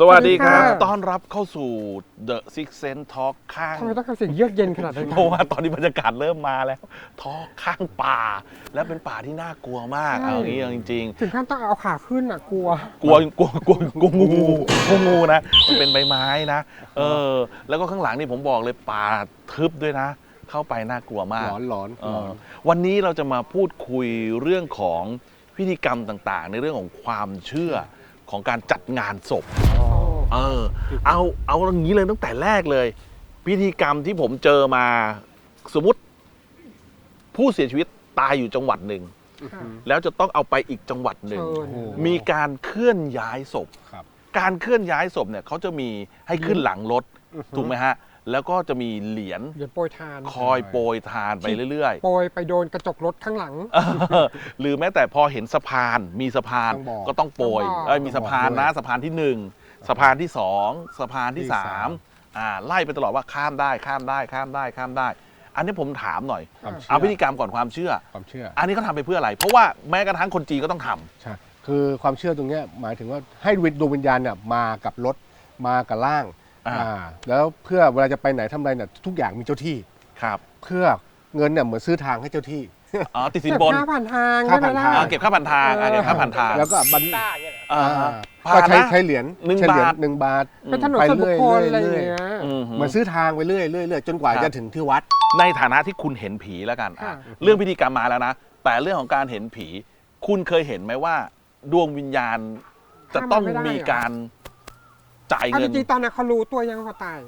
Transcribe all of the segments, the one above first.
สวัสดีครับ สวัสดีค่ะ ต้อนรับเข้าสู่ The Six Sense Talk ข้าง ทำไมต้องทำเสียงเยือกเย็นขนาดนั้นเพราะว่าตอนนี้บรรยากาศเริ่มมาแล้วทอข้างป่า และเป็นป่าที่น่ากลัวมากเอาอย่างนี้เอาจริง ถึงขั้นต้องเอาขาขึ้นอะกลัว ๆ กลัวกลัวกลัวกลัวงูกลัวงูนะ มันเป็นใบไม้นะ เออ แล้วก็ข้างหลังนี่ผมบอกเลยป่าทึบด้วยนะ เข้าไปน่ากลัวมาก หลอนหลอนเอหลออนวันนี้เราจะมาพูดคุยเรื่องของพิธีกรรมต่างๆ ในเรื่องของความเชื่อ ของการจัดงานศพ เออ เอาเอาอย่างนี้เลยตั้งแต่แรกเลย พิธีกรรมที่ผมเจอมาสมมติ ผู้เสียชีวิตตายอยู่จังหวัดหนึ่งค่ะแล้วจะต้องเอาไปอีกจังหวัดหนึ่งเชิญมีการเคลื่อนย้ายศพ ครับ การเคลื่อนย้ายศพเนี่ยเขาจะมีให้ขึ้นหลังรถถูกไหมฮะ แล้วก็จะมีเหรียญเหรียญโปรยทาน คอยโปรยทานไปเรื่อยโปรยไปโดนกระจกรถข้างหลังๆเออหรือแม้แต่พอเห็นสะพานมีสะพานต้องบอกก็ต้องโปรยต้องบอก เอ้ยมีสะพานนะต้องบอกด้วยสะพานที่หนึ่งสะพานที่สองสะพานที่ที่สาสาม มอ่าไล่ไปตลอดว่าข้ามได้ข้ามได้ข้ามได้ข้ามได้ อันนี้ผมถามหน่อยความเชื่อ เอาพิธีกรรมก่อนความเชื่อ ความเชื่ออันนี้เขาทำไปเพื่ออะไร เพราะว่าแม้กระทั่งคนจีนก็ต้องทำ ใช่คือความเชื่อตรงเนี้ยหมายถึงว่าให้ดวงวิญญาณเนี่ยมากับรถมากับร่าง อ่า อ่าแล้วเพื่อเวลาจะไปไหนทำอะไรเนี่ยทุกอย่างมีเจ้าที่ ครับเพื่อเงินเนี่ยเหมือนซื้อทางให้เจ้าที่ อ๋อติดสินเก็บบนค่าผ่านทางค่าใช่ไหมผ่านล่ะทาง อ่าเก็บค่าผ่านทางอ่าเก็บค่าผ่านทางแล้วก็บันอ่าอ่าผ่าก็นใช้นะ ใช้เหรียญหนึ่งใช้เหรียญบาท หนึ่งบาท เป็นถนนไปส่วนบุคคลเรื่อะไรอยอๆย่างเงี้ย อืม เหมือนซื้อทางไปเรื่อยๆเรื่อยๆจนกว่าครับ จะถึงที่วัด ในฐานะที่คุณเห็นผีแล้วกันอะค่ะ เรื่องพิธีกรรมมาแล้วนะ แต่เรื่องของการเห็นผี คุณเคยเห็นไหมว่า ดวงวิญญาณจะต้องมีการ จ่ายเอาเงิจนริงๆตอนนั้นเขารู้ตัวยังเขาตาย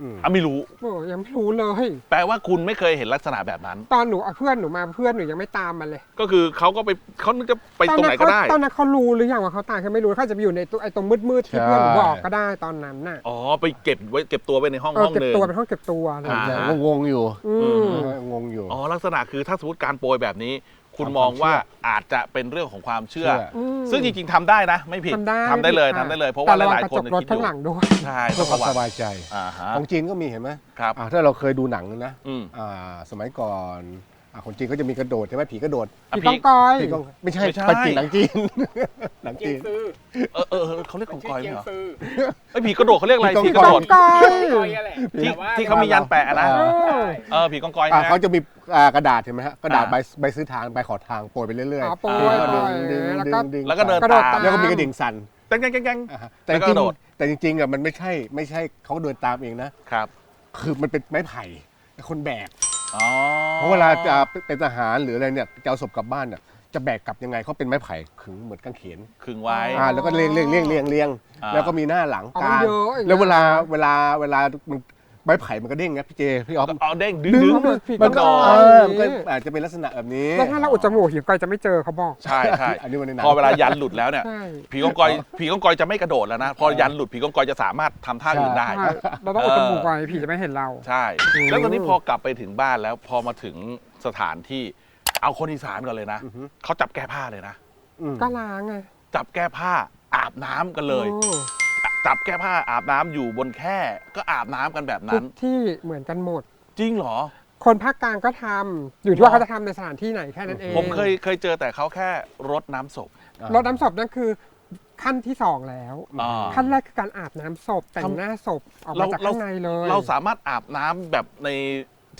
อืม อะไม่รู้ โอ้ยังไม่รู้เลย แปลว่าคุณไม่เคยเห็นลักษณะแบบนั้น ตอนหนูเอาเพื่อนหนูมาเพื่อนหนูยังไม่ตามมาเลยก็คือเขาก็ไปเขานึกจะไปตรงไหนก็ได้ ตอนนั้นเขารู้หรือยังว่าเขาตายเขาไม่รู้เขาจะไปอยู่ในตัวไอ้ตรงมืดๆที่เพื่อนหนูบอกก็ได้ตอนนั้นน่ะอ๋อไปเก็บไว้เก็บตัวไว้ในห้องเออห้องเก็บหนึ่ง ตัวเป็นห้องเก็บตัวอะไรอย่างเงี้ยอ่า งงๆอยู่อืมเอองงอยู่ อ๋อลักษณะคือถ้าสมมติการโปรยแบบนี้ คุณความมองว่าเชื่อาจจะเป็นเรื่องของความเชื่อเชื่ออืมซึ่งจริง ๆทำได้นะ ไม่ผิดทำได้ทำได้เลยม่ผิทำได้เลย เพราะแต่ว่าหลายกระๆคนจกรถคิดอข้างยู่หลังด้วย ใช่เพื่อความประวัสติบายใจอ่าฮะของจีนก็มีเห็นไหมครับ อ่าถ้าเราเคยดูหนังนะอืม อ่าสมัยก่อน อ่าคนจีนก็จะมีกระโดดใช่ไหมผีกระโดดอะพี่ก้องกอยผีก็ไม่ใช่ไม่ใช่ไปจีนหนังจีน หนังเจีจียงนซื้อเออเออเออเขาเรียกกองกอยไหมเจียงเหรอซื้อไอ้ยผีกระโดดเขาเรียกอะไรผีผีกกองระกโดอดกอยกอยอะแหละที่แต่ว่าที่เขามียันแปะนะอ่าเออเออผีกองกอยอ่านะเขาจะมีอ่ากระดาษเห็นไหมฮะกระดาษอ่า ใบใบซื้อทางใบขอทางโปรยไปเรื่อยอ๋อโปรยดึงโปรยดึงแล้วดึก็งดึงแล้วก็เดินกระโดดตามตาม แล้วก็มีกระดิ่งสั่นแจ้งแจ้งแจ้งแจ้งอ่าฮะแต่แล้วจก็ริกงระโดด ๆแต่จริงๆอะมันไม่ใช่ไม่ใช่เขาเดินตามเองนะ ครับ คือมันเป็นไม้ไผ่คนแบก อ๋อเพราะเวลาจะเป็นทหารหรืออะไรเนี่ยจะเอาศพกลับบ้านเนี่ยจะแบกกลับยังไงเขาเป็นไม้ไผ่ขึงเหมือนกางเขนขึงไว้ อ่าแล้วก็เรียงเรียงเรียงเรียงเรียงอ่า แล้วก็มีหน้าหลังเอากมันลางเยอะอีกแล้วเวลานะเวลาเวลามัน ไม้ไผ่มันก็เด้งนะพี่เจพี่ออฟเอาเด้งดึงดึดึงงมันผิดมันก็กฎหเอมายอมันก็อาจจะเป็นลักษณะแบบนี้แล้วถ้าเราอุดจมูกหิวก้อยจะไม่เจอเขาบอกใช่ใช่อันนี้มันในหนังพอเวลายันหลุดแล้วเนี่ยใช่ผีกองกอยผีกองกอยจะไม่กระโดดแล้วนะ พอยันหลุดผีกองกอยจะสามารถทำท่าอื่นได้ใช่เราต้องอุดจมูกไว้ผีจะไม่เห็นเราใช่ แล้วตอนนี้พอกลับไปถึงบ้านแล้วพอมาถึงสถานที่เอาคนอีสานก่อนเลยนะอือฮึเขาจับแก้ผ้าเลยนะอืมก็ล้างไงจับแก้ผ้าอาบน้ำกันเลยโอ้ จับแก้ผ้าอาบน้ำอยู่บนแคร่ก็อาบน้ำกันแบบทุนั้กนที่เหมือนกันหมด จริงเหรอ คนภาคกลางก็ทำอยู่ที่ว่าเขาจะทำในสถานที่ไหนแค่นั้นเองผมเคยเคยเจอแต่เขาแค่รดน้ำศพ รดน้ำศพนั่นคือขั้นที่สองแล้ว อ่า ขั้นแรกคือการอาบน้ำศพแต่งหน้าศพออกมาจากข้างในเลย เราสามารถอาบน้ำแบบใน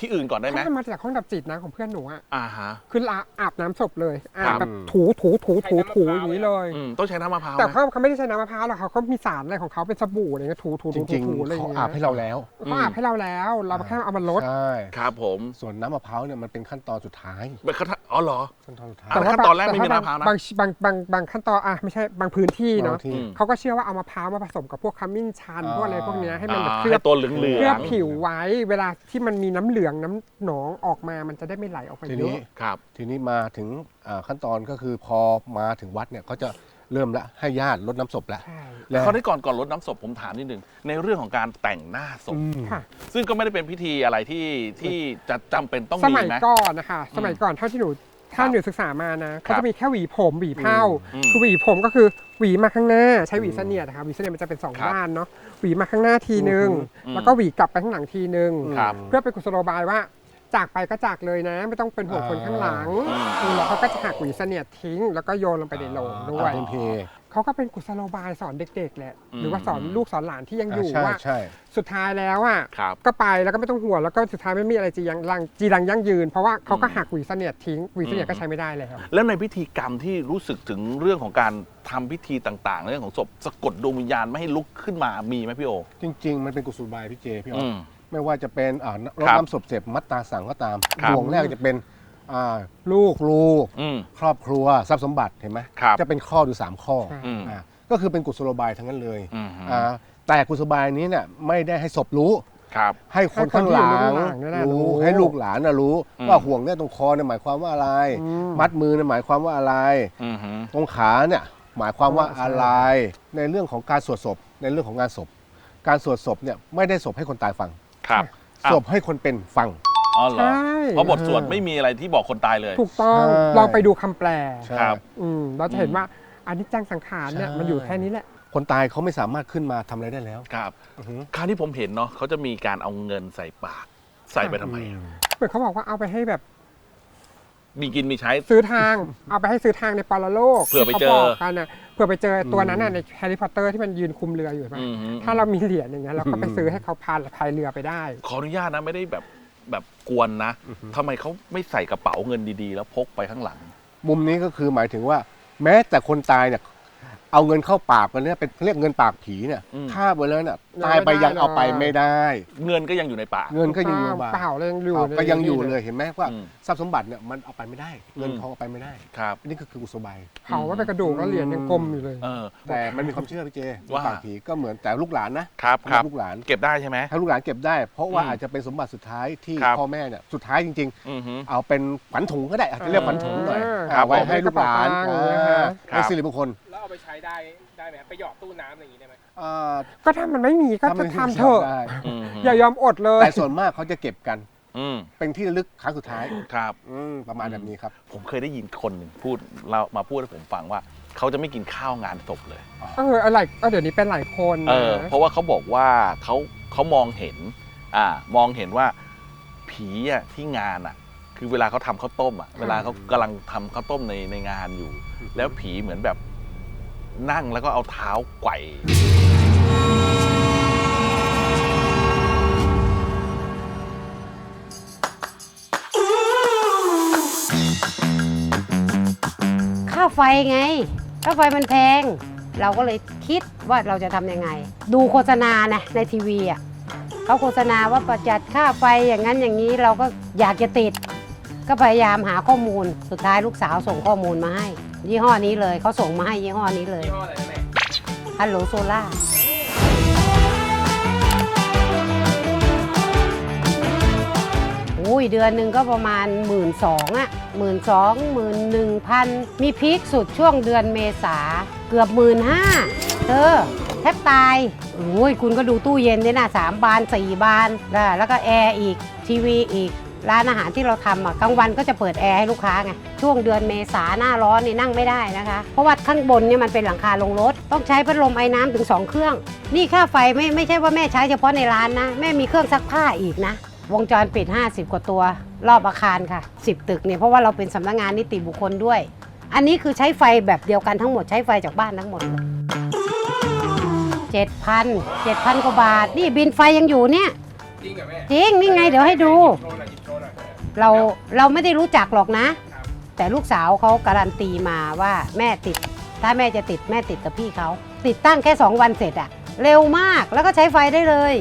ที่อื่นก่อนได้ไหมเขาทำมาจากห้องดับจิตนะของเพื่อนหนูอะอ่าฮะ คือละอาบน้ำศพเลยอาครับบแบบถูถูถูถูถูอย่างนี้เลย อืมต้องใช้น้ำมะพร้าวแต่ไหม เขาเขาไม่ได้ใช้น้ำมะพร้าวหรอกเขาก็มีสารอะไรของเขาเป็นสบู่อะไรเงี้ยถูถูจถูริงถูอะไรอๆเขาย่างเงี้ยอาบให้เราแล้วเขาอาบให้เราแล้ว เราแค่เอามาลด ใช่ครับผมส่วนน้ำมะพร้าวเนี่ยมันเป็นขั้นตอนสุดท้ายเป็นขั้นอ๋อเหรอ ขั้นตอนสุดท้ายแต่ว่าขั้นตอนแรกไม่มีบางมะพร้าวนะ บางบางบางบางขั้นตอนอะไม่ใช่บางพื้นที่เนาะบางที่อืม เขาก็เชื่อว่าเอามะพร้าวมาผสมกับพวกขมิ้นชันอ่าพวกอะไรพวกเนี้ยให้มันแบบอ่าเคลือบให้ตัวเหลืองเหลืเคลือองบผิวไว้เวลาที่มันมีน้ำเหลืองน้ำหนองออกมามันจะได้ไม่ไหลออกไปทีเยนี้อะครับ ทีนี้มาถึงอ่าขั้นตอนก็คือพอมาถึงวัดเนี่ยเขาจะเริ่มละให้ญาติรดน้ำศพแล้วใช่แล้วเขาได้ก่อนก่อนรดน้ำศพผมถามนิดนึงในเรื่องของการแต่งหน้าศพอืมค่ะ ซึ่งก็ไม่ได้เป็นพิธีอะไรที่ที่จะจำเป็นต้องสมีมัยไหม ก่อนนะคะ สมัยก่อนเท่าที่หนู ถ้าครับหนูศึกษามานะครัเขาบจะมีแค่หวีผมหวีเผ้าอืมคือหวีผมก็คือหวีมาข้างหน้าใช้หวีเสนียดนะคะหวีเสนียดมันจะเป็นสองครับด้านเนาะหวีมาข้างหน้าทีนึงอืมแล้วก็หวีกลับไปข้างหลังทีนึงครับเพื่อเป็นกุศโลบายว่าจากไปก็จากเลยนะ ไม่ต้องเป็นห่วงคนข้างหลังอืมอืมแล้วเขาก็จะหักหวีเสนียดทิ้ง แล้วก็โยนลงไปในโลงด้วยตามพื้น เพเขาก็เป็นกุศโลบายสอนเด็กๆแหละอืม หรือว่าสอนลูกสอนหลานที่ยังอยู่ใช่ว่า ใช่สุดท้ายแล้วอะครับ ก็ไปแล้วก็ไม่ต้องห่วงแล้วก็สุดท้ายไม่มีอะไรจียังรังจีรังยั่งยืน เพราะว่าเขาก็หักหวีเสนียดทิ้งหวีเสนียดก็ใช้ไม่ได้แล้ว แล้วในพิธีกรรมที่รู้สึกถึงเรื่องของการทำพิธีต่างๆ เรื่องของศพสะกดดวงวิญญาณไม่ให้ลุกขึ้นมามีไหมพี่โอ จริง ๆ มันเป็นกุศโลบายพี่เจพี่อ๋ออือมไม่ว่าจะเป็นอ่ารดครับน้ำศพเสร็จมัดตาสั่งก็ตามครับ ดวงแรกจะเป็น อ่าลูกครูอืม ครอบครัวทรัพย์สมบัติเห็นไหมครับจะเป็นข้อดูสามข้อใช่ อืม อ่าก็คือเป็นกุศโลบายทั้งนั้นเลยอืมอ่าแต่กุศโลบายนี้เนี่ยไม่ได้ให้ศพรู้ ครับ ให้คนข้างหลังให้คนที่อยู่เบื้องหลังนั่นแหละรู้รู้ให้ลูกหลานนะรู้อืม ว่าห่วงเนี่ยตรงคอเนี่ยหมายความว่าอะไร อืม มัดมือเนี่ยหมายความว่าอะไร อืมฮึตรงขาเนี่ยหมายความว่าใช่อะไร ในเรื่องของการสวดศพ ในเรื่องของงานศพ การสวดศพเนี่ยไม่ได้ศพให้คนตายฟังครับ อ้าว ศพให้คนเป็นฟัง อ๋อเหรอใช่ เพราะบทสวดไม่มีอะไรที่บอกคนตายเลย ถูกต้องใช่เราไปดูคำแปลใช่ ครับ อืมเราจะเห็นอืมว่าอันนี้จังสังขารเนี่ยใช่ มันอยู่แค่นี้แหละ คนตายเขาไม่สามารถขึ้นมาทำอะไรได้แล้ว ครับอือหือ คราวที่ผมเห็นเนาะเขาจะมีการเอาเงินใส่ปาก ใส่ไปทำไมอะเหมือนเขาบอกว่าเอาไปให้แบบมีกินมีใช้ ซื้อทาง เอาไปให้ซื้อทางในปรโลกเผื่อไปเจอที่ขาบอกกันน่ะเผื่อไปเจอตัวนั้นน่ะในแฮร์รี่พอตเตอร์ที่มันยืนคุมเรืออยู่เห็นปะอืมฮึถ้าเรามีเหรียญอย่างเงี้ยเราก็ไปซื้อให้เขาพาพายเรือไปได้ ขออนุญาตนะไม่ได้แบบ แบบกวนนะทำไมเขาไม่ใส่กระเป๋าเงินดีๆ แล้วพกไปข้างหลัง มุมนี้ก็คือหมายถึงว่า แม้แต่คนตายเนี่ย เอาเงินเข้าปากมันเนี่ยเป็นเรียกเงินปากผีเนี่ยอืมถ้าไปแล้วเนี่ยยังตายไปไม่ได้ยังเอาไปหรอกไม่ได้ เงินก็ยังอยู่ในปากเงินก็ยังอยู่ในบาทเปล่าเลยยังอยู่อ้าวในก็ยังอยู่นี่เลยเห็นไหมว่าอืมทรัพย์สมบัติเนี่ยมันเอาไปไม่ได้ เงินอืม ทองเอาไปไม่ได้ ครับอันนี้ก็คือกุศโลบาย เผาว่าเป็นกระดูกแล้วเหรียญยังกลมอยู่เลย เออ แต่มันมีความเชื่อพี่เจว่า ปากผีก็เหมือนแต่ลูกหลานนะครับครับลูกหลาน เก็บได้ใช่ไหม ถ้าลูกหลานเก็บได้ เพราะว่าอืมอาจจะเป็นสมบัติสุดท้ายที่ครับ พ่อแม่เนี่ยสุดท้ายจริง อือฮึ ๆ เอาเป็นขวัญถุงก็ได้อาจจะเรียกขวัญถุงหน่อยเออเอาไว้ให้ลูกหลานกระเป๋าตังค์อย่างเงี้ยอ่าครับ เป็นสิริมงคลแล้วเอา ไปใช้ได้ได้ไหมครับไปหยอดตู้น้ำอะไรอย่างนี้ได้ไหมอ่าก็ถ้ามันไม่มีก็ถ้าจะไม่ทำเถอะ ได้อืมฮึอย่ายอมอดเลยแต่ส่วนมากเขาจะเก็บกัน อืมเป็นที่ระลึกครั้งสุดท้ายครับ อืมประมาณแบบนี้ครับผมเคยได้ยินคนหนึ่งพูดเรามาพูดให้ผมฟังว่า เขาจะไม่กินข้าวงานศพเลย เอออะไรเออเดี๋ยวนี้เป็นหลายคนเออนะเพราะว่าเขาบอกว่าเขาเขามองเห็น อ่า มองเห็นว่าผีอะที่งานอะ คือเวลาเขาทำข้าวต้มอะ เวลาเขากำลังทำข้าวต้มในในงานอยู่ แล้วผีเหมือนแบบ นั่งแล้วก็เอาเท้าไกว่ค่าไฟไง ค่าไฟมันแพง เราก็เลยคิดว่าเราจะทำยังไง ดูโฆษณานะในทีวีอะเขาโฆษณาว่าประหยัดค่าไฟอย่างนั้นอย่างนี้เราก็อยากจะติด ก็พยายามหาข้อมูล สุดท้ายลูกสาวส่งข้อมูลมาให้ ยี่ห้อนี้เลยเขาส่งมาให้ยี่ห้อนี้เลยยี่ห้ออะไรนะแม่ฮัลโหลโซล่าอุ้ยเดือนหนึ่งก็ประมาณหมื่นสองอะหมื่นสองหมื่นหนึ่งพันมีพีคสุดช่วงเดือนเมษาเกือบหมื่นห้าเธอแทบตายโอ้ยคุณก็ดูตู้เย็นเนี่ยนะสามบานสี่บานนะแล้วก็แอร์อีกทีวีอีก ร้านอาหารที่เราทำอะกลางวันก็จะเปิดแอร์ให้ลูกค้าไงช่วงเดือนเมษาหน้าร้อนนี่นั่งไม่ได้นะคะ เพราะว่าข้างบนเนี่ยมันเป็นหลังคาลงรถ ต้องใช้พัดลมไอ้น้ำถึง 2 เครื่อง นี่ค่าไฟไม่ไม่ใช่ว่าแม่ใช้เฉพาะในร้านนะ แม่มีเครื่องซักผ้าอีกนะ วงจรปิด 50 กว่าตัว รอบอาคารค่ะ 10 ตึกเนี่ยเพราะว่าเราเป็นสำนักงานนิติบุคคลด้วย อันนี้คือใช้ไฟแบบเดียวกันทั้งหมดใช้ไฟจากบ้านทั้งหมดเลยเจ็ดพันเจ็ดพันกว่าบาท นี่บินไฟยังอยู่เนี่ย จริงเหรอแม่ จริง นี่ไงเดี๋ยวให้ดูโชว์หน่อย เราเราไม่ได้รู้จักหรอกนะ แต่ลูกสาวเขาการันตีมาว่าแม่ติด ถ้าแม่จะติดแม่ติดกับพี่เขา ติดตั้งแค่ 2 วันเสร็จอะเร็วมากแล้วก็ใช้ไฟได้เลย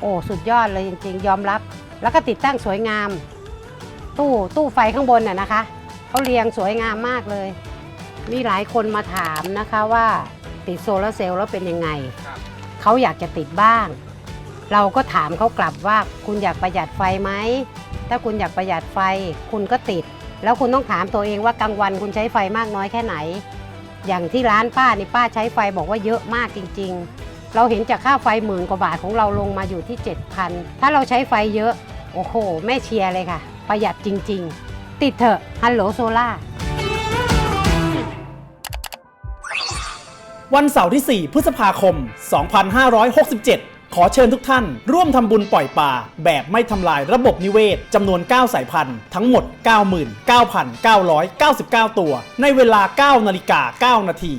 โอ้สุดยอดเลยจริง ๆ ยอมรับ แล้วก็ติดตั้งสวยงาม ตู้ตู้ไฟข้างบนน่ะนะคะเขาเรียงสวยงามมากเลย มีหลายคนมาถามนะคะว่าติดโซลาร์เซลล์แล้วเป็นยังไงครับเขาอยากจะติดบ้าง เราก็ถามเขากลับว่าคุณอยากประหยัดไฟไหม ถ้าคุณอยากประหยัดไฟ คุณก็ติด แล้วคุณต้องถามตัวเองว่ากลางวันคุณใช้ไฟมากน้อยแค่ไหน อย่างที่ร้านป้านี่ป้าใช้ไฟบอกว่าเยอะมากจริง ๆ เราเห็นจากค่าไฟหมื่นกว่าบาทของเราลงมาอยู่ที่ 7,000 ถ้าเราใช้ไฟเยอะ โอ้โห แม่เชียร์เลยค่ะ ประหยัดจริง ๆ ติดเถอะฮัลโหลโซล่าวันเสาร์ที่ 4 พฤษภาคม 2567 ขอเชิญทุกท่าน ร่วมทำบุญปล่อยปลาแบบไม่ทำลายระบบนิเวศจำนวน 9 สายพันธุ์ทั้งหมด 99,999 ตัว ในเวลา 9 นาฬิกา 9 นาที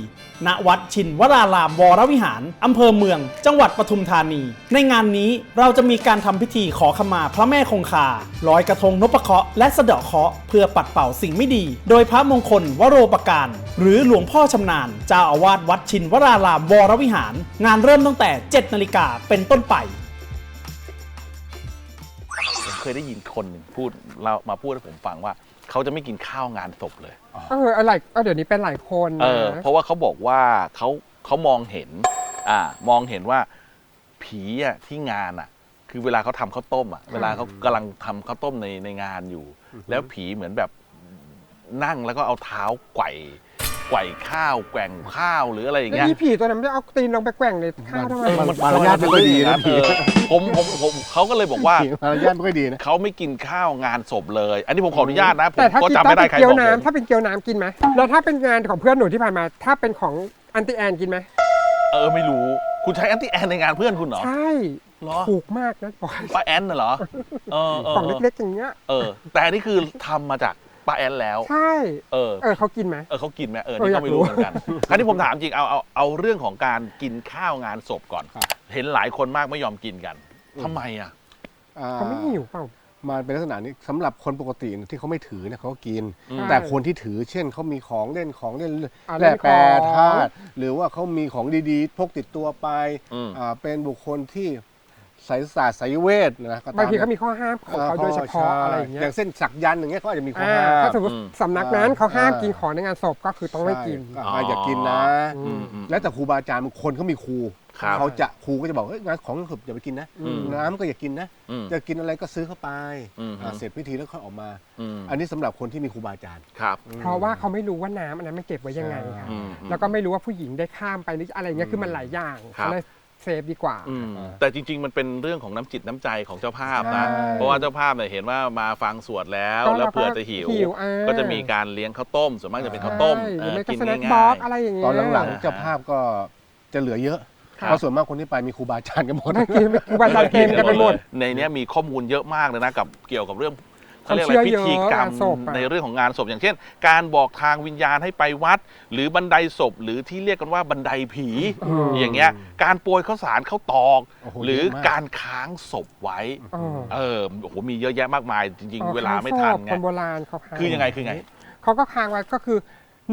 ณวัดชินวรารามวรวิหาร อำเภอเมือง จังหวัดปทุมธานี ในงานนี้เราจะมีการทำพิธีขอขมาพระแม่คงคาลอยกระทงนพเคราะห์และสะเดาะเคราะห์เพื่อปัดเป่าสิ่งไม่ดี โดยพระมงคลวโรปการ หรือหลวงพ่อชำนาญเจ้าอาวาสวัดชินวรารามวรวิหาร งานเริ่มตั้งแต่ 7 นาฬิกาเป็นต้นไปผมเคยได้ยินคนหนึ่งพูดเรามาพูดให้ผมฟังว่า เขาจะไม่กินข้าวงานศพเลย เอออะไรเออเดี๋ยวนี้เป็นหลายคนเอนะอเพราะว่าเขาบอกว่าเขาเขามองเห็น อ่ามองเห็นว่าผีอะที่งานอะ คือเวลาเขาทำข้าวต้มอะเวลาเขากำลังทำข้าวต้มในในงานอยู่ แล้วผีเหมือนแบบนั่งแล้วก็เอาเท้าไกว่ ไกว่ข้าวแกว่งข้าวหรืออะไรอย่างแล้วเงี้ย อีผีตัวนั้นมันจะเอาตีนลงไปแกว่งในข้าวทำไม มันมารยาทไม่ค่อยดีนะเออผมผมผมเขาก็เลยบอกว่า มารยาทไม่ค่อยดีนะ เขาไม่กินข้าวงานศพเลย อันนี้ผมขออนุญาตนะ ผมแต่ถ้าก็กินจำต้อไม่งได้เป็นใครเกี๊ยวบอกผมน้ำถ้าเป็นเกี๊ยวน้ำกินไหมแล้วถ้าเป็นงานของเพื่อนหนูที่ผ่านมา ถ้าเป็นของอันติแอนกินไหมเออไม่รู้ คุณใช้แอนตี้แอนในงานเพื่อนคุณเหรอใช่เหรอถูกมากนะบอกป้าแอนน่ะเหรอเออเออกล่องเล็กๆอย่างเงี้ย เออ แต่อันนี่คือทำมาจาก ป้าแอนแล้ว ใช่เออ เออเขากินไหม เออเขากินไหมเออเออนี่อยาก็กไม่รู้รู้เหมือนกันคราวนี้ผมถามจริงเอาเอาเอาเรื่องของการกินข้าวงานศพก่อน ครับ เห็นหลายคนมากไม่ยอมกินกันทำไมอะ อ่าเขาไม่หิวเปล่ามาเป็นลักษณะนี้สำหรับคนปกติที่เขาไม่ถือเนี่ยเขาก็กิน อืม แต่คนที่ถือเช่นเขามีของเล่นของเล่นอ่าแร่แปรเล่นของธาตุหรือว่าเขามีของดีๆ พกติดตัวไปอืม อ่าเป็นบุคคลที่ สายศาสตร์สายเวทนะก็ตบางทีเขามีข้อห้ามของเขาโดยเฉพาะอะไรอย่างเงี้ยอย่างเส้นสักยันต์อย่างเงี้ยเขาอาจจะมีข้ออ่าห้ามถ้าสมมติอืมสำนักนั้นเขาห้ามอ่ากิกินของในงานศพก็คือต้องไม่กิน ใช่อ่าอย่ากินนะ อืมอืม แล้วแต่ครูบาอาจารย์บางคนเขามีครูครับเขาจะครูก็จะบอกเฮ้ยงานของศพอย่าไปกินนะ อืมน้ำก็อย่ากินนะ อืมจะกินอะไรก็ซื้อเข้าไปอืม อ่าเสร็จพิธีแล้วค่อยออกมา อืมอันนี้สำหรับคนที่มีครูบาอาจารย์ ครับเพราะว่าเขาไม่รู้ว่าน้ำอันนั้นมันเก็บไว้ยังไงค่ะอืม แล้วก็ไม่รู้ว่าผู้หญิงได้ข้ามไปหรืออะไรเงี้ยคือมันหลายอย่างครับเขาเลย เซฟดีกว่า อืมอ่าแต่จริง ๆ มันเป็นเรื่องของน้ำจิตน้ำใจของเจ้าภาพนะ ใช่เพราะว่าเจ้าภาพเนี่ยเห็นว่ามาฟังสวดแล้วก็แล้วเราก็เผื่อจะหิวหิวอ่า ก็จะมีการเลี้ยงข้าวต้มส่วนมากจะเป็นข้าวต้มใช่หเอรืออไม่ก็กินสแน็คง่าบ็อกย อะไรอย่างเงี้ยตอนหลังอ่าๆเจ้าภาพก็จะเหลือเยอะ ครับ เพราะส่วนมากคนที่ไปมีครูบาอาจารย์กันหมด ไม่กินไม่ครูบาอาจารย์เค็มกันไปหมด ในเนี้ยมีข้อมูลเยอะมากเลยนะกับเกี่ยวกับเรื่องความ เขาเรียกอะไรเชื่พิอเยอะธีกรรมงานศพอะในเรื่องของงานศพอย่างเช่น การบอกทางวิญญาณให้ไปวัด หรือบันไดศพ หรือที่เรียกกันว่าบันไดผีอย่างเงี้ยการโปรยข้าวสารข้าวตอกโอ้โหหรือเยอะมากการค้างศพไว้เออเออโอ้โหมีเยอะแยะมากมายจริงอ๋อๆเวลาไม่ทันค้งศพไงคนโบราณเขาค้างคือยังไงคือไงเขาก็ค้างไว้ก็คือ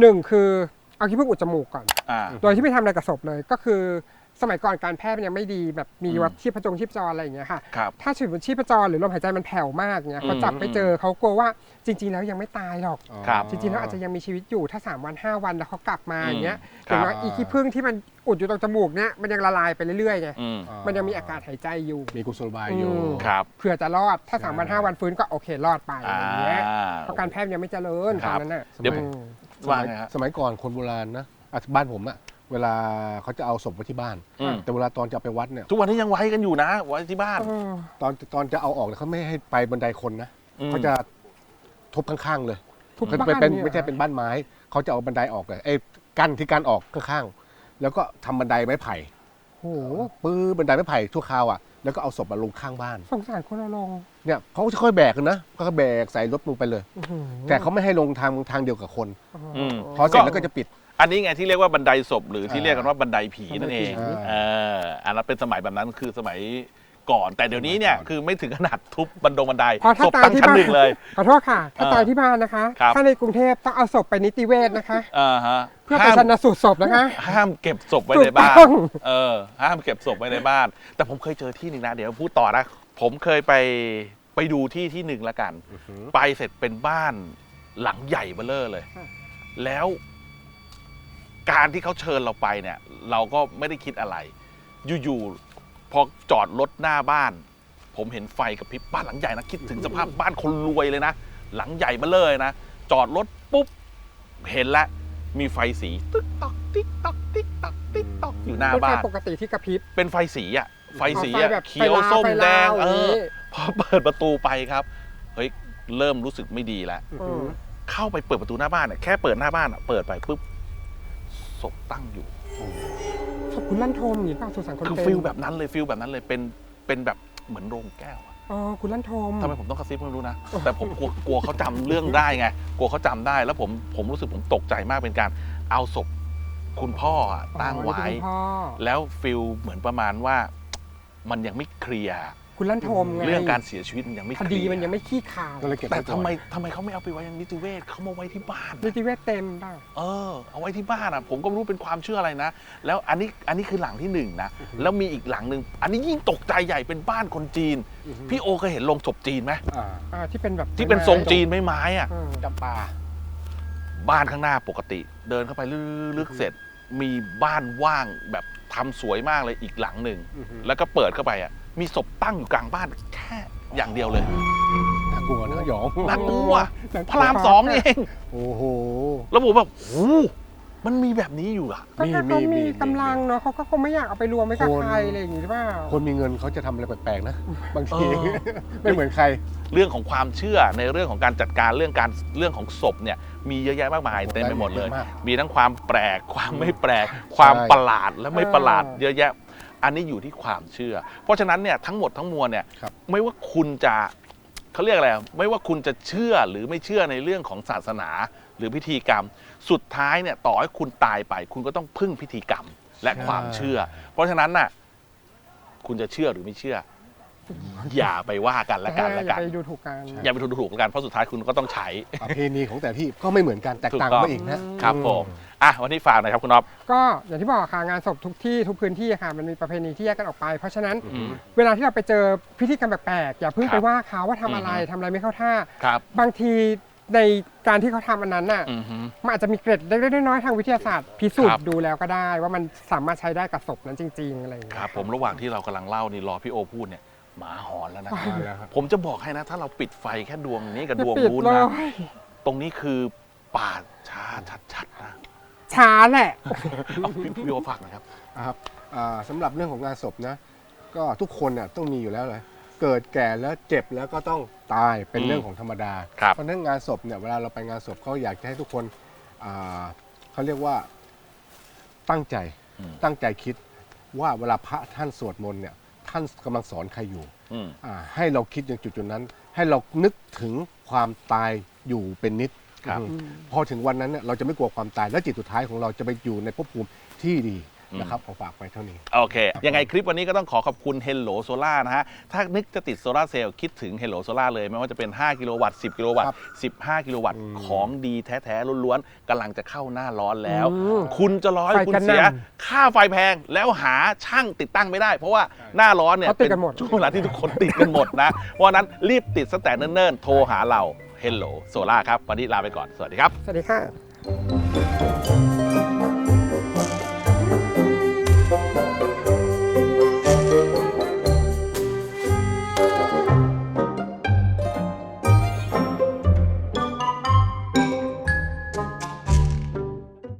หนึ่งคือเอาขี้ผึ้งอุดจมูกก่อนอ่าโดยที่ไม่ทำอะไรกับศพเลยก็คือ สมัยก่อนการแพทย์มันยังไม่ดีแบบมีอืมวัดชีพจรชีพจรอะไรอย่างเงี้ยค่ะ ครับ ถ้าชีพชีพจรหรือลมหายใจมันแผ่วมากเนี่ยอืมเขาจับไปเจอเขากลัวว่าจริง ๆ แล้วยังไม่ตายหรอก ครับ จริงๆแล้วอาจจะยังมีชีวิตอยู่ถ้า 3 วัน 5 วันแล้วเขากลับมาอืมอย่างเงี้ยครัอย่างบน้อยอีขี้ผึ้งที่มันอุดอยู่ตรงจมูกเนี่ยมันยังละลายไปเรื่อยๆไงอืมมันยังมีอากาศหายใจอยู่ มีกุศโลบายอยู่ อืม ครับเผื่อจะรอดถ้า3วัน5วันฟื้นก็โอเครอดไปอ่าอย่างเงี้ยเพราะการแพทย์ยังไม่เจริญคตรัอบ นนั้นน่ะเดี๋ยวผม อืมสว่ามัยไงฮะ สมัยก่อนคนโบราณนะอะบ้านผมอะ เวลาเขาจะเอาศพไว้ที่บ้าน อืม แต่เวลาตอนจะเอาไปวัดเนี่ย ทุกวันนี้ยังไว้กันอยู่นะ ไว้ที่บ้านเออตอนตอนจะเอาออกเนี่ยเขาไม่ให้ไปบันไดคนนะอืม เขาจะทุบข้างๆเลยทุกเป็นบ้านเป็นเนี่ยไม่ใช่เป็นบ้านไม้เขาจะเอาบันไดออกเลยไอ้กั้นที่กั้นออกข้างๆแล้วก็ทำบันไดไม้ไผ่โอ้โหปื้อบันไดไม้ไผ่ชั่วคราวอะแล้วก็เอาศพมาลงข้างบ้านสงสารคนเราลงเนี่ยเขาจะค่อยแบกกันนะก็แบกใส่รถลงไปเลยอื้อหือแต่เขาไม่ให้ลงทางทางเดียวกับคน อืม พอเสร็จแล้วก็จะปิด อันนี้ไงที่เรียกว่าบันไดศพหรือที่อ่าเรียกกันว่าบันไดผีนั่นเองอ่าเอออันนั้นเป็นสมัยแบบนั้นคือสมัยก่อน แต่เดี๋ยวนี้เนี่ยก่อนคือไม่ถึงขนาดทุบบันดงบันไดเพราะถ้าศพตายตั้งที่ชั้นบ้านหนึ่งเลย ขอโทษค่ะ ถ้าอ่าตายที่บ้านนะคะ ครับ ถ้าในกรุงเทพต้องเอาศพไปนิติเวชนะคะ อ่าฮะเพื่อไปห้าม ชันสูตรศพนะคะ ห้ามเก็บศพไว้ถูกในบ้านต้อง เออ ห้ามเก็บศพไว้ในบ้าน แต่ผมเคยเจอที่หนึ่งนะ เดี๋ยวพูดต่อนะ ผมเคยไปไปดูที่ที่หนึ่งละกัน ไปเสร็จเป็นบ้านหลังใหญ่เบ้อเร่อเลย ค่ะ แล้ว การที่เขาเชิญเราไปเนี่ยเราก็ไม่ได้คิดอะไร อยู่ๆพอจอดรถหน้าบ้าน ผมเห็นไฟกับพริบบ้านหลังใหญ่นะคิดถึงสภาพบ้านคนรวยเลยนะ หลังใหญ่เบ้อเร่อเลยนะ จอดรถปุ๊บ เห็นแล้วมีไฟสีติ๊กตอกติ๊กตอกติ๊กตอกติ๊กตอกอยู่หน้าเป็นไฟบ้าน ปกติที่กระพริบ เป็นไฟสีอะไฟสีอ๋ออะไฟแบบเขียวไฟลาวส้มไฟแดลางวเออย่างนี้อพอเปิดประตูไปครับเฮ้ยเริ่มรู้สึกไม่ดีแล้วเออเข้าไปเปิดประตูหน้าบ้านเนี่ยแค่เปิดหน้าบ้านอะเปิดไปปุ๊บ ศพตั้งอยู่ ศพคุณลั่นทมอย่างนี้เปล่าสุสานคนคือเป็นฟิลแบบนั้นเลยฟิลแบบนั้นเลยเป็นเป็นแบบเหมือนโรงแก้วอะอ๋อคุณลั่นทม ทำไมผมต้องกระซิบไม่รู้นะ แต่ผมกลัวกลัวเขาจำเรื่องได้ไง กลัวเขาจำได้แล้วผมผมรู้สึกผมตกใจมากเป็นการเอาศพคุณพ่ออะตั้งอ๋อไว้นี่คือคุณพ่อแล้วฟิลเหมือนประมาณว่ามันยังไม่เคลียร์ คุณลั่นทมไงเรื่องการเสียชีวิตมันยังไม่คเคลีดียร์มันยังไม่ขี้ข่าวก็เลยเก็บแต่ว้ก่อนทำไมทำไมเขาไม่เอาไปไว้ยังนิติเวศเขามาไว้ที่บ้านนิติเวชเต็มเปล่าเออเอาไว้ที่บ้านอะผมก็ไม่รู้เป็นความเชื่ออะไรนะ แล้วอันนี้อันนี้คือหลังที่หนึ่งนะแล้วมีอีกหลังหนึ่งอันนี้ยิ่งตกใจใหญ่เป็นบ้านคนจีน พี่โอเคยเห็นโรงศพจีนไหมอ่าอ่าที่เป็นแบบที่เป็นทรงจีนไม้ไม้ๆอะอืมจำปาบ้านข้างหน้าปกติ เดินเข้าไปลึกๆเสร็จ มีบ้านว่างแบบทำสวยมากเลยอีกหลังหนึ่งอือฮึแล้วก็เปิดเข้าไปอะ มีศพตั้งอยู่กลางบ้านแค่อย่างเดียวเลยน่ากลัวนะหยองน่ากลัวหนังพระรามสองนี่เองโอ้โหแล้วผมแบบโอ้โหมันมีแบบนี้อยู่อะก็ถ้ามีเขามีมีมีกำลังเนาะเขาก็คงไม่อยากเอาไปรวมไว้กับคนใครอะไรอย่างงี้หรือเปล่าคนมีเงินเขาจะทำอะไรแปลกๆนะบางทีเออไม่เหมือนใคร เรื่องของความเชื่อในเรื่องของการจัดการเรื่องการเรื่องของศพเนี่ย มีเยอะแยะมากมายเต็มไปหมดเลยเยอะมากมีทั้งความแปลกความไม่แปลก ความประหลาดและไม่ประหลาดเออเยอะแยะ อันนี้อยู่ที่ความเชื่อ เพราะฉะนั้นเนี่ยทั้งหมดทั้งมวลเนี่ยครับ ไม่ว่าคุณจะเขาเรียกอะไรไม่ว่าคุณจะเชื่อหรือไม่เชื่อในเรื่องของศาสนาหรือพิธีกรรม สุดท้ายเนี่ยต่อให้คุณตายไป คุณก็ต้องพึ่งพิธีกรรมและความเชื่อ เพราะฉะนั้นน่ะคุณจะเชื่อหรือไม่เชื่อ อย่าไปว่ากันละกันละอย่ากัน ไปดูถูกกัน อย่าไปถูกถูกๆกันเพราะสุดท้ายคุณก็ต้องใช้ ประเพณีของแต่ที่ก็ไม่เหมือนกันแตกต่างถูกต้อง ไปอีกนะครับผม อะวันนี้ฝากหน่อยครับคุณน็อปก็อย่างที่บอกค่ะงานศพทุกที่ทุกพื้นที่ค่ะมันมีประเพณีที่แยกกันออกไป เพราะฉะนั้นอืมเวลาที่เราไปเจอพิธีกรรมแปลกๆอย่าเพิ่งครับไปว่าเขาว่าทำอะไรอือฮึทำอะไรไม่เข้าท่า ครับบางทีในการที่เขาทำอันนั้นน่ะอือฮึ มันอาจจะมีเกร็ดเล็กๆน้อยๆทางวิทยาศาสตร์พิสูจครัน์บดูแล้วก็ได้ ว่ามันสามารถใช้ได้กับศพนั้นจริง ๆ อะไรอย่างคเงี้ย รับผมระหว่างที่เรากำลังเล่านี่รอพี่โอพูดเนี่ยหมาหอนแล้วนะมาแล้วครับผมจะบอกให้นะ ถ้าเราปิดไฟแค่ดวงนี้กับอย่าดวงปิดนู้นเลนะยตรงนี้คือป่าช้าชัดๆนะ ช้าแหละ เอาพี่พี่โอฝากหนะครับครับอ่าสำหรับเรื่องของงานศพนะ ก็ทุกคนน่ะต้องมีอยู่แล้วเลยเกิดแก่แล้วเจ็บแล้วก็ต้องตายเป็นอืมเรื่องของธรรมดา ครับ เพราะฉะนั้นงานศพเนี่ยเวลาเราไปงานศพเขาอยากจะให้ทุกคนอ่าเขาเรียกว่าตั้งใจอืม ตั้งใจคิดว่าเวลาพระท่านสวดมนต์เนี่ยท่านกำลังสอนใครอยู่ อืม อ่าให้เราคิดอย่างจุดๆนั้น ให้เรานึกถึงความตายอยู่เป็นนิด ครับอืมพอถึงวันนั้นเนี่ยเราจะไม่กลัวความตาย และจิตสุดท้ายของเราจะไปอยู่ในภพภูมิที่ดีนะครับขอฝากไว้เท่านี้ โอเค ยังไงคลิปวันนี้ก็ต้องขอขอบคุณ Hello Solar นะฮะ ถ้านึกจะติดโซลาร์เซลล์คิดถึง Hello Solar เลย ไม่ว่าจะเป็น 5 กิโลวัตต์ 10 กิโลวัตครัต์บ15 กิโลวัตต์อืมของดีแท้ๆล้วนๆกำลังจะเข้าหน้าร้อนแล้วอืมคุณจะรอให้ไฟคุณกระหน่ำเสีย ค่าไฟแพงแล้วหาช่างติดตั้งไม่ได้ เพราะว่าหน้าร้อนเนี่ยเขาติดกันหมดเป็ช่วงเวลาที่ทุกคนติดกันหมดนะ เพราะฉะนั้นรีบติดตั้งแต่เนิ่นๆโทรหาเรา Hello Solar ครับ วันนี้ลาไปก่อน สวัสดีครับ สวัสดีค่ะ